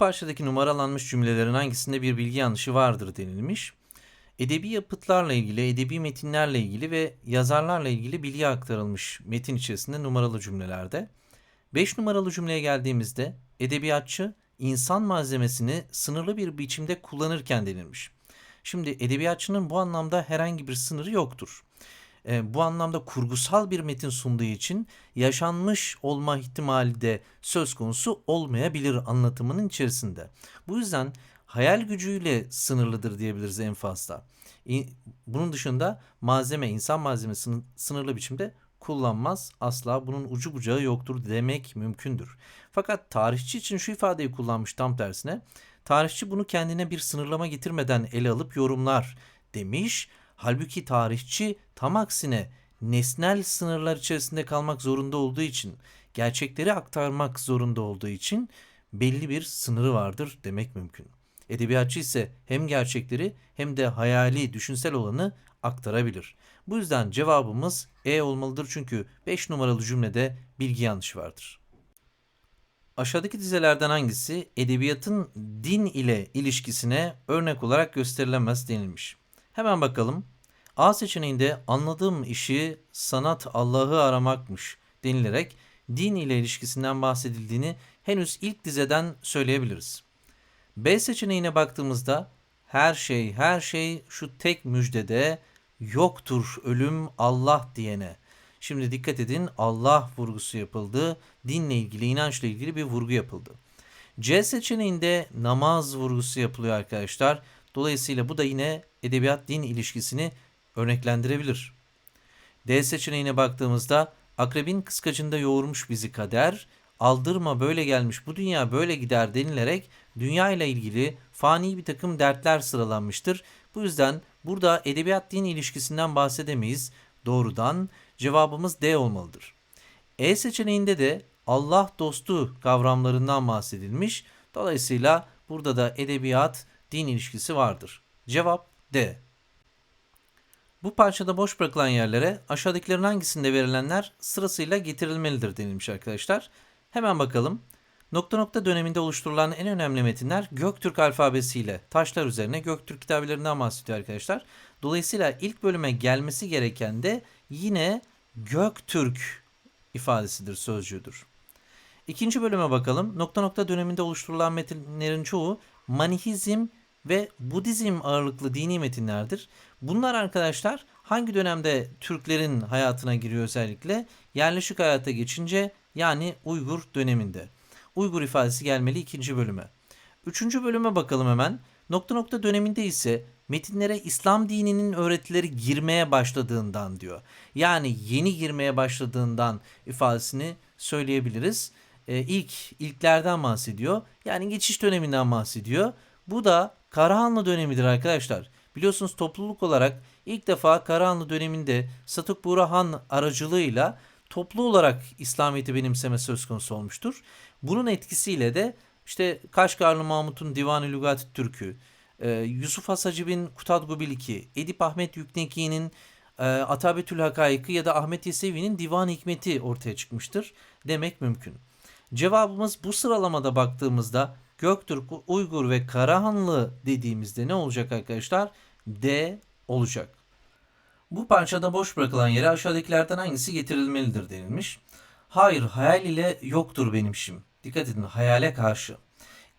parçadaki numaralanmış cümlelerin hangisinde bir bilgi yanlışı vardır denilmiş. Edebi yapıtlarla ilgili, edebi metinlerle ilgili ve yazarlarla ilgili bilgi aktarılmış metin içerisinde numaralı cümlelerde. 5 numaralı cümleye geldiğimizde edebiyatçı insan malzemesini sınırlı bir biçimde kullanırken denilmiş. Şimdi edebiyatçının bu anlamda herhangi bir sınırı yoktur. E, bu anlamda kurgusal bir metin sunduğu için yaşanmış olma ihtimali de söz konusu olmayabilir anlatımının içerisinde. Bu yüzden hayal gücüyle sınırlıdır diyebiliriz en fazla. Bunun dışında malzeme, insan malzemesini sınırlı biçimde kullanmaz. Asla bunun ucu bucağı yoktur demek mümkündür. Fakat tarihçi için şu ifadeyi kullanmış tam tersine. Tarihçi bunu kendine bir sınırlama getirmeden ele alıp yorumlar demiş. Halbuki tarihçi tam aksine nesnel sınırlar içerisinde kalmak zorunda olduğu için, gerçekleri aktarmak zorunda olduğu için belli bir sınırı vardır demek mümkün. Edebiyatçı ise hem gerçekleri hem de hayali, düşünsel olanı aktarabilir. Bu yüzden cevabımız E olmalıdır çünkü 5 numaralı cümlede bilgi yanlışı vardır. Aşağıdaki dizelerden hangisi edebiyatın din ile ilişkisine örnek olarak gösterilemez denilmiş. Hemen bakalım. A seçeneğinde anladığım işi sanat Allah'ı aramakmış denilerek din ile ilişkisinden bahsedildiğini henüz ilk dizeden söyleyebiliriz. B seçeneğine baktığımızda her şey her şey şu tek müjdede yoktur ölüm Allah diyene. Şimdi dikkat edin Allah vurgusu yapıldı. Dinle ilgili, inançla ilgili bir vurgu yapıldı. C seçeneğinde namaz vurgusu yapılıyor arkadaşlar. Dolayısıyla bu da yine edebiyat din ilişkisini örneklendirebilir. D seçeneğine baktığımızda akrebin kıskacında yoğurmuş bizi kader, aldırma böyle gelmiş bu dünya böyle gider denilerek dünya ile ilgili fani bir takım dertler sıralanmıştır. Bu yüzden burada edebiyat din ilişkisinden bahsedemeyiz. Doğrudan cevabımız D olmalıdır. E seçeneğinde de Allah dostu kavramlarından bahsedilmiş. Dolayısıyla burada da edebiyat din ilişkisi vardır. Cevap D. Bu parçada boş bırakılan yerlere aşağıdakilerin hangisinde verilenler sırasıyla getirilmelidir denilmiş arkadaşlar. Hemen bakalım. Nokta nokta döneminde oluşturulan en önemli metinler Göktürk alfabesiyle taşlar üzerine Göktürk kitablerinden bahsediyor arkadaşlar. Dolayısıyla ilk bölüme gelmesi gereken de yine Göktürk ifadesidir, sözcüğüdür. İkinci bölüme bakalım. Nokta nokta döneminde oluşturulan metinlerin çoğu Manihizm ve Budizm ağırlıklı dini metinlerdir. Bunlar arkadaşlar hangi dönemde Türklerin hayatına giriyor özellikle? Yerleşik hayata geçince yani Uygur döneminde. Uygur ifadesi gelmeli ikinci bölüme. Üçüncü bölüme bakalım hemen. Nokta nokta döneminde ise metinlere İslam dininin öğretileri girmeye başladığından diyor. Yani yeni girmeye başladığından ifadesini söyleyebiliriz. Ee, ilk ilklerden bahsediyor. Yani geçiş döneminden bahsediyor. Bu da Karahanlı dönemidir arkadaşlar. Biliyorsunuz topluluk olarak ilk defa Karahanlı döneminde Satuk Burahan aracılığıyla toplu olarak İslamiyet'i benimseme söz konusu olmuştur. Bunun etkisiyle de işte Kaşgarlı Mahmut'un Divan-ı Lügat Türk'ü, e, Yusuf Hasacib'in Kutadgu Biliki, Edip Ahmet Yükneki'nin e, Atabetül Hakaykı ya da Ahmet Yesevi'nin Divan Hikmeti ortaya çıkmıştır demek mümkün. Cevabımız bu sıralamada baktığımızda Göktürk, Uygur ve Karahanlı dediğimizde ne olacak arkadaşlar? D olacak. Bu parçada boş bırakılan yere aşağıdakilerden hangisi getirilmelidir denilmiş. Hayır, hayal ile yoktur benim işim. Dikkat edin, hayale karşı.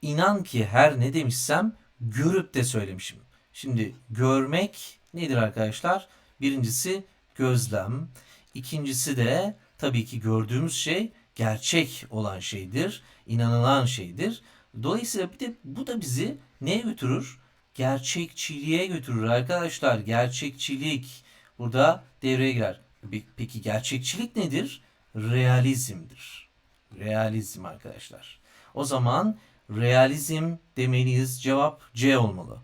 İnan ki her ne demişsem görüp de söylemişim. Şimdi görmek nedir arkadaşlar? Birincisi gözlem. İkincisi de tabii ki gördüğümüz şey gerçek olan şeydir. inanılan şeydir. Dolayısıyla bir de bu da bizi neye götürür? Gerçekçiliğe götürür arkadaşlar. Gerçekçilik burada devreye girer. Peki gerçekçilik nedir? Realizmdir. Realizm arkadaşlar. O zaman realizm demeliyiz. Cevap C olmalı.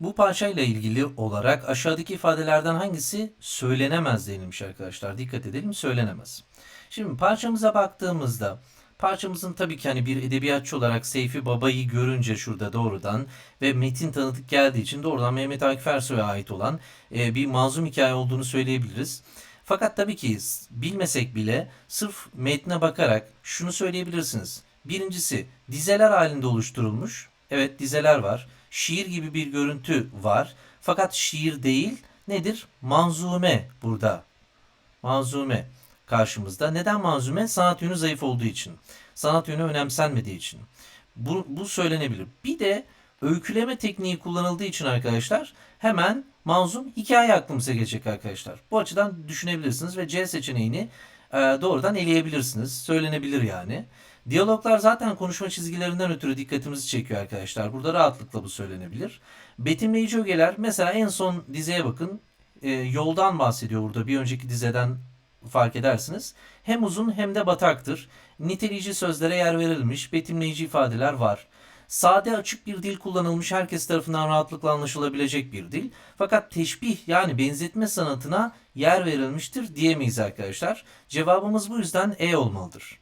Bu parçayla ilgili olarak aşağıdaki ifadelerden hangisi söylenemez denilmiş arkadaşlar. Dikkat edelim söylenemez. Şimdi parçamıza baktığımızda parçamızın tabii ki hani bir edebiyatçı olarak Seyfi Baba'yı görünce şurada doğrudan ve metin tanıdık geldiği için doğrudan Mehmet Akif Ersoy'a ait olan e, bir mazlum hikaye olduğunu söyleyebiliriz. Fakat tabii ki bilmesek bile sırf metne bakarak şunu söyleyebilirsiniz. Birincisi dizeler halinde oluşturulmuş. Evet dizeler var. Şiir gibi bir görüntü var. Fakat şiir değil nedir? Manzume burada. Manzume karşımızda. Neden manzume? Sanat yönü zayıf olduğu için. Sanat yönü önemsenmediği için. Bu, bu söylenebilir. Bir de öyküleme tekniği kullanıldığı için arkadaşlar hemen manzum hikaye aklımıza gelecek arkadaşlar. Bu açıdan düşünebilirsiniz ve C seçeneğini e, doğrudan eleyebilirsiniz. Söylenebilir yani. Diyaloglar zaten konuşma çizgilerinden ötürü dikkatimizi çekiyor arkadaşlar. Burada rahatlıkla bu söylenebilir. Betimleyici ögeler mesela en son dizeye bakın. E, yoldan bahsediyor burada bir önceki dizeden fark edersiniz. Hem uzun hem de bataktır. Niteleyici sözlere yer verilmiş, betimleyici ifadeler var. Sade açık bir dil kullanılmış, herkes tarafından rahatlıkla anlaşılabilecek bir dil. Fakat teşbih yani benzetme sanatına yer verilmiştir diyemeyiz arkadaşlar. Cevabımız bu yüzden E olmalıdır.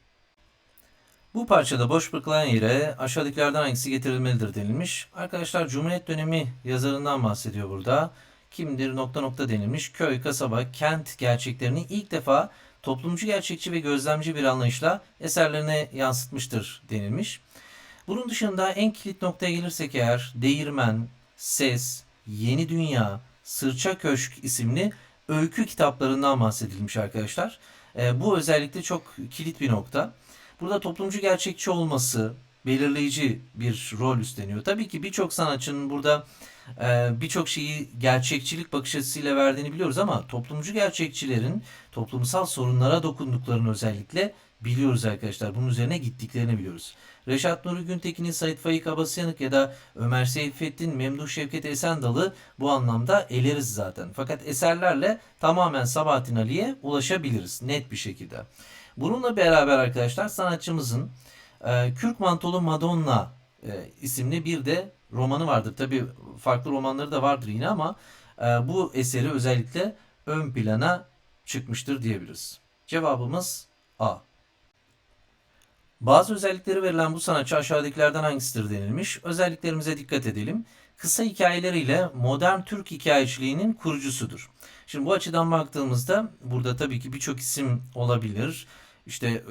Bu parçada boş bırakılan yere aşağıdakilerden hangisi getirilmelidir denilmiş. Arkadaşlar Cumhuriyet dönemi yazarından bahsediyor burada. Kimdir nokta nokta denilmiş. Köy, kasaba, kent gerçeklerini ilk defa toplumcu gerçekçi ve gözlemci bir anlayışla eserlerine yansıtmıştır denilmiş. Bunun dışında en kilit noktaya gelirsek eğer Değirmen, Ses, Yeni Dünya, Sırça Köşk isimli öykü kitaplarından bahsedilmiş arkadaşlar. E, bu özellikle çok kilit bir nokta. Burada toplumcu gerçekçi olması belirleyici bir rol üstleniyor. Tabii ki birçok sanatçının burada e, birçok şeyi gerçekçilik bakış açısıyla verdiğini biliyoruz ama toplumcu gerçekçilerin toplumsal sorunlara dokunduklarını özellikle biliyoruz arkadaşlar. Bunun üzerine gittiklerini biliyoruz. Reşat Nuri Güntekin'in Sait Faik Abasyanık ya da Ömer Seyfettin, Memduh Şevket Esendal'ı bu anlamda eleriz zaten. Fakat eserlerle tamamen Sabahattin Ali'ye ulaşabiliriz net bir şekilde. Bununla beraber arkadaşlar sanatçımızın e, Kürk Mantolu Madonna e, isimli bir de romanı vardır. Tabi farklı romanları da vardır yine ama e, bu eseri özellikle ön plana çıkmıştır diyebiliriz. Cevabımız A. Bazı özellikleri verilen bu sanatçı aşağıdakilerden hangisidir denilmiş. Özelliklerimize dikkat edelim. Kısa hikayeleriyle modern Türk hikayeciliğinin kurucusudur. Şimdi bu açıdan baktığımızda burada tabii ki birçok isim olabilir. İşte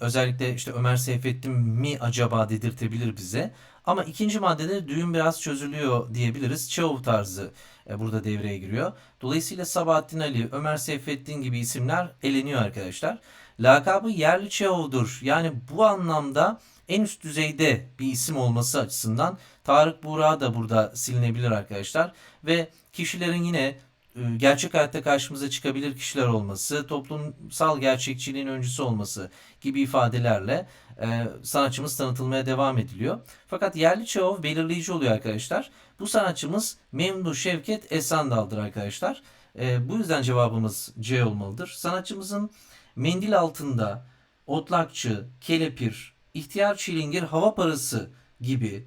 özellikle işte Ömer Seyfettin mi acaba dedirtebilir bize. Ama ikinci maddede düğün biraz çözülüyor diyebiliriz. Çavuf tarzı e, burada devreye giriyor. Dolayısıyla Sabahattin Ali, Ömer Seyfettin gibi isimler eleniyor arkadaşlar. Lakabı yerli Çehov'dur. Yani bu anlamda en üst düzeyde bir isim olması açısından Tarık Buğra da burada silinebilir arkadaşlar. Ve kişilerin yine gerçek hayatta karşımıza çıkabilir kişiler olması, toplumsal gerçekçiliğin öncüsü olması gibi ifadelerle e, sanatçımız tanıtılmaya devam ediliyor. Fakat yerli Çehov belirleyici oluyor arkadaşlar. Bu sanatçımız Memduh Şevket Esandal'dır arkadaşlar. E, bu yüzden cevabımız C olmalıdır. Sanatçımızın mendil altında, otlakçı, kelepir, ihtiyar çilingir, hava parası gibi e,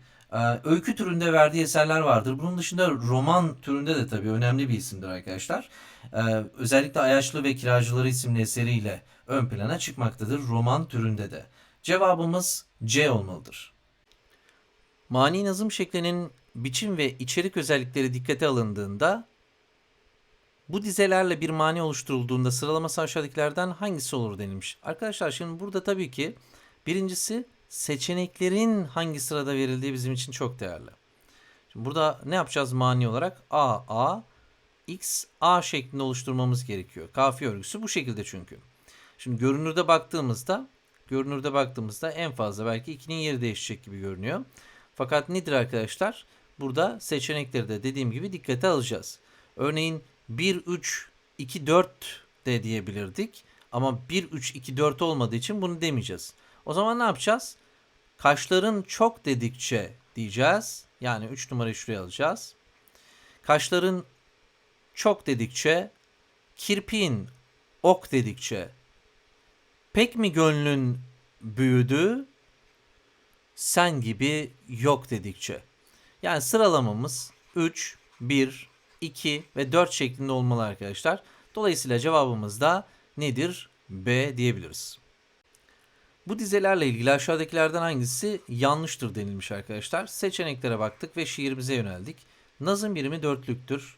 öykü türünde verdiği eserler vardır. Bunun dışında roman türünde de tabii önemli bir isimdir arkadaşlar. E, özellikle Ayaşlı ve Kiracıları isimli eseriyle ön plana çıkmaktadır roman türünde de. Cevabımız C olmalıdır. Mani nazım şeklinin biçim ve içerik özellikleri dikkate alındığında bu dizelerle bir mani oluşturulduğunda sıralaması aşağıdakilerden hangisi olur denilmiş. Arkadaşlar şimdi burada tabii ki birincisi seçeneklerin hangi sırada verildiği bizim için çok değerli. Şimdi burada ne yapacağız mani olarak? A, A, X, A şeklinde oluşturmamız gerekiyor. Kafiye örgüsü bu şekilde çünkü. Şimdi görünürde baktığımızda görünürde baktığımızda en fazla belki 2'nin yeri değişecek gibi görünüyor. Fakat nedir arkadaşlar? Burada seçenekleri de dediğim gibi dikkate alacağız. Örneğin 1, 3, 2, 4 de diyebilirdik. Ama 1, 3, 2, 4 olmadığı için bunu demeyeceğiz. O zaman ne yapacağız? Kaşların çok dedikçe diyeceğiz. Yani 3 numarayı şuraya alacağız. Kaşların çok dedikçe, kirpiğin ok dedikçe, pek mi gönlün büyüdü, sen gibi yok dedikçe. Yani sıralamamız 3, 1, 2 ve 4 şeklinde olmalı arkadaşlar. Dolayısıyla cevabımız da nedir? B diyebiliriz. Bu dizelerle ilgili aşağıdakilerden hangisi yanlıştır denilmiş arkadaşlar. Seçeneklere baktık ve şiirimize yöneldik. Nazım birimi dörtlüktür.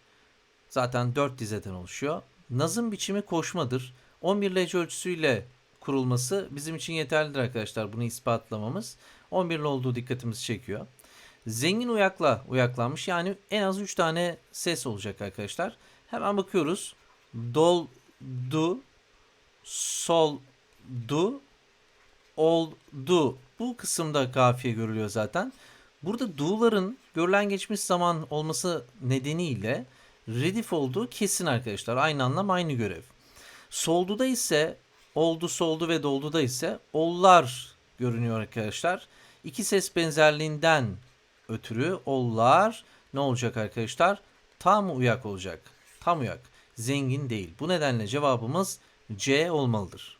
Zaten dört dizeden oluşuyor. Nazım biçimi koşmadır. 11 lece ölçüsüyle kurulması bizim için yeterlidir arkadaşlar. Bunu ispatlamamız. 11'li olduğu dikkatimizi çekiyor. Zengin uyakla uyaklanmış. Yani en az 3 tane ses olacak arkadaşlar. Hemen bakıyoruz. Dol, du, sol, du, oldu. Bu kısımda kafiye görülüyor zaten. Burada du'ların görülen geçmiş zaman olması nedeniyle redif olduğu kesin arkadaşlar. Aynı anlam aynı görev. Soldu'da ise oldu, soldu ve doldu'da ise ollar görünüyor arkadaşlar. İki ses benzerliğinden ötürü ollar ne olacak arkadaşlar? Tam uyak olacak. Tam uyak. Zengin değil. Bu nedenle cevabımız C olmalıdır.